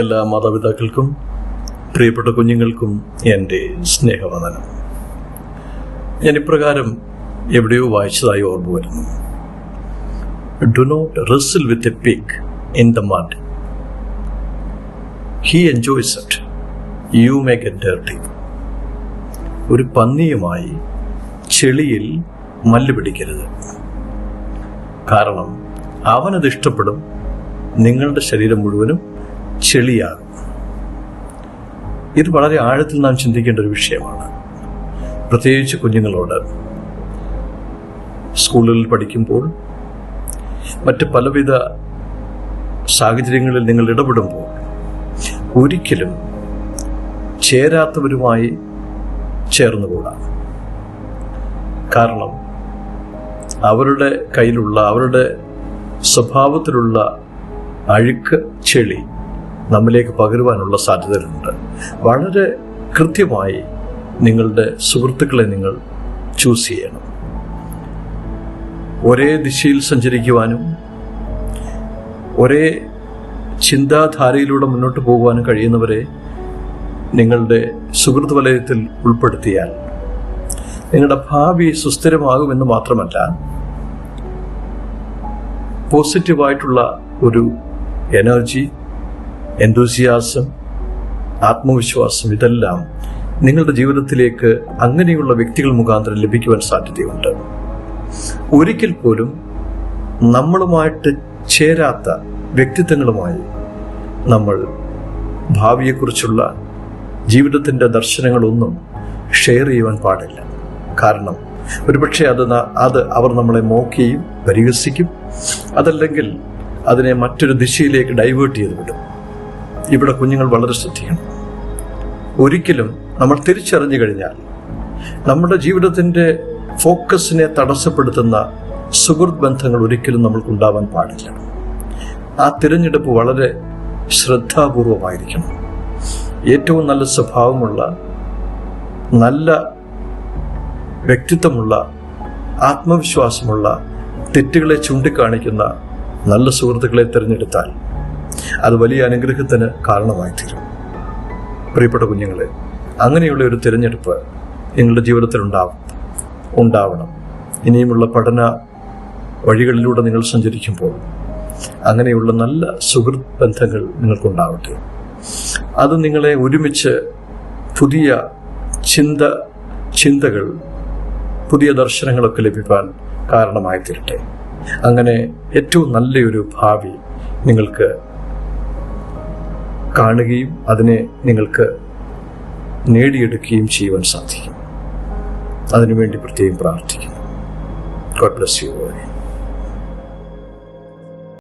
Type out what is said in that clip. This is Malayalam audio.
എല്ലാ മാതാപിതാക്കൾക്കും പ്രിയപ്പെട്ട കുഞ്ഞുങ്ങൾക്കും എന്റെ സ്നേഹവന്ദനം. ഞാൻ ഇപ്രകാരം എവിടെയോ വായിച്ചതായി ഓർമ്മ വരുന്നു. Do not wrestle with a pig in the mud he enjoys it you may get dirty ഒരു പന്നിയുമായി ചെളിയിൽ മല്ല് പിടിക്കരുത്. കാരണം അവനത് ഇഷ്ടപ്പെടും നിങ്ങളുടെ ശരീരം മുഴുവനും ചെളിയാകും. ഇത് വളരെ ആഴത്തിൽ നാം ചിന്തിക്കേണ്ട ഒരു വിഷയമാണ്. പ്രത്യേകിച്ച് കുഞ്ഞുങ്ങളോട്. സ്കൂളിൽ പഠിക്കുമ്പോൾ മറ്റ് പലവിധ സാഹചര്യങ്ങളിൽ നിങ്ങൾ ഇടപെടുമ്പോൾ ഒരിക്കലും ചേരാത്തവരുമായി ചേർന്നുകൂടാ കാരണം അവരുടെ കയ്യിലുള്ള അവരുടെ സ്വഭാവത്തിലുള്ള അഴുക്ക് ചെളി നമ്മിലേക്ക് പകരുവാനുള്ള സാധ്യതകളുണ്ട്. വളരെ കൃത്യമായി നിങ്ങളുടെ സുഹൃത്തുക്കളെ നിങ്ങൾ ചൂസ് ചെയ്യണം. ഒരേ ദിശയിൽ സഞ്ചരിക്കുവാനും ഒരേ ചിന്താധാരയിലൂടെ മുന്നോട്ട് പോകുവാനും കഴിയുന്നവരെ നിങ്ങളുടെ സുഹൃത്ത് വലയത്തിൽ ഉൾപ്പെടുത്തിയാൽ നിങ്ങളുടെ ഭാവി സുസ്ഥിരമാകുമെന്ന് മാത്രമല്ല പോസിറ്റീവായിട്ടുള്ള ഒരു എനർജി എന്തൂസിയാസം ആത്മവിശ്വാസം ഇതെല്ലാം നിങ്ങളുടെ ജീവിതത്തിലേക്ക് അങ്ങനെയുള്ള വ്യക്തികൾ മുഖാന്തരം ലഭിക്കുവാൻ സാധ്യതയുണ്ട്. ഒരിക്കൽ പോലും നമ്മളുമായിട്ട് ചേരാത്ത വ്യക്തിത്വങ്ങളുമായി നമ്മൾ ഭാവിയെക്കുറിച്ചുള്ള ജീവിതത്തിന്റെ ദർശനങ്ങളൊന്നും ഷെയർ ചെയ്യുവാൻ പാടില്ല. കാരണം ഒരുപക്ഷെ അത് അത് അവർ നമ്മളെ മോക്കുകയും പരിഹസിക്കും അതല്ലെങ്കിൽ അതിനെ മറ്റൊരു ദിശയിലേക്ക് ഡൈവേർട്ട് ചെയ്ത് വിടും. ഇവിടെ കുഞ്ഞുങ്ങൾ വളരെ ശ്രദ്ധിക്കണം. ഒരിക്കലും നമ്മൾ തിരിച്ചറിഞ്ഞു കഴിഞ്ഞാൽ നമ്മുടെ ജീവിതത്തിന്റെ ഫോക്കസിനെ തടസ്സപ്പെടുത്തുന്ന സുഹൃത്ത് ബന്ധങ്ങൾ ഒരിക്കലും നമ്മൾക്കുണ്ടാവാൻ പാടില്ല. ആ തിരഞ്ഞെടുപ്പ് വളരെ ശ്രദ്ധാപൂർവമായിരിക്കണം. ഏറ്റവും നല്ല സ്വഭാവമുള്ള നല്ല വ്യക്തിത്വമുള്ള ആത്മവിശ്വാസമുള്ള തെറ്റുകളെ ചൂണ്ടിക്കാണിക്കുന്ന നല്ല സുഹൃത്തുക്കളെ തിരഞ്ഞെടുത്താൽ അത് വലിയ അനുഗ്രഹത്തിന് കാരണമായി തീരും പ്രിയപ്പെട്ട കുഞ്ഞുങ്ങളെ അങ്ങനെയുള്ള ഒരു തിരഞ്ഞെടുപ്പ് നിങ്ങളുടെ ജീവിതത്തിൽ ഉണ്ടാവും ഉണ്ടാവണം. ഇനിയുമുള്ള പഠന വഴികളിലൂടെ നിങ്ങൾ സഞ്ചരിക്കുമ്പോൾ അങ്ങനെയുള്ള നല്ല സുഹൃത്ത് ബന്ധങ്ങൾ നിങ്ങൾക്കുണ്ടാവട്ടെ. അത് നിങ്ങളെ ഒരുമിച്ച് പുതിയ ചിന്ത ചിന്തകൾ പുതിയ ദർശനങ്ങളൊക്കെ ലഭിക്കാൻ കാരണമായി തീരട്ടെ അങ്ങനെ ഏറ്റവും നല്ലൊരു ഭാവി നിങ്ങൾക്ക് കാണുകയും അതിനെ നിങ്ങൾക്ക് നേടിയെടുക്കുകയും ചെയ്യുവാൻ സാധിക്കും. അതിനുവേണ്ടി പ്രത്യേകം പ്രാർത്ഥിക്കുന്നു. God bless you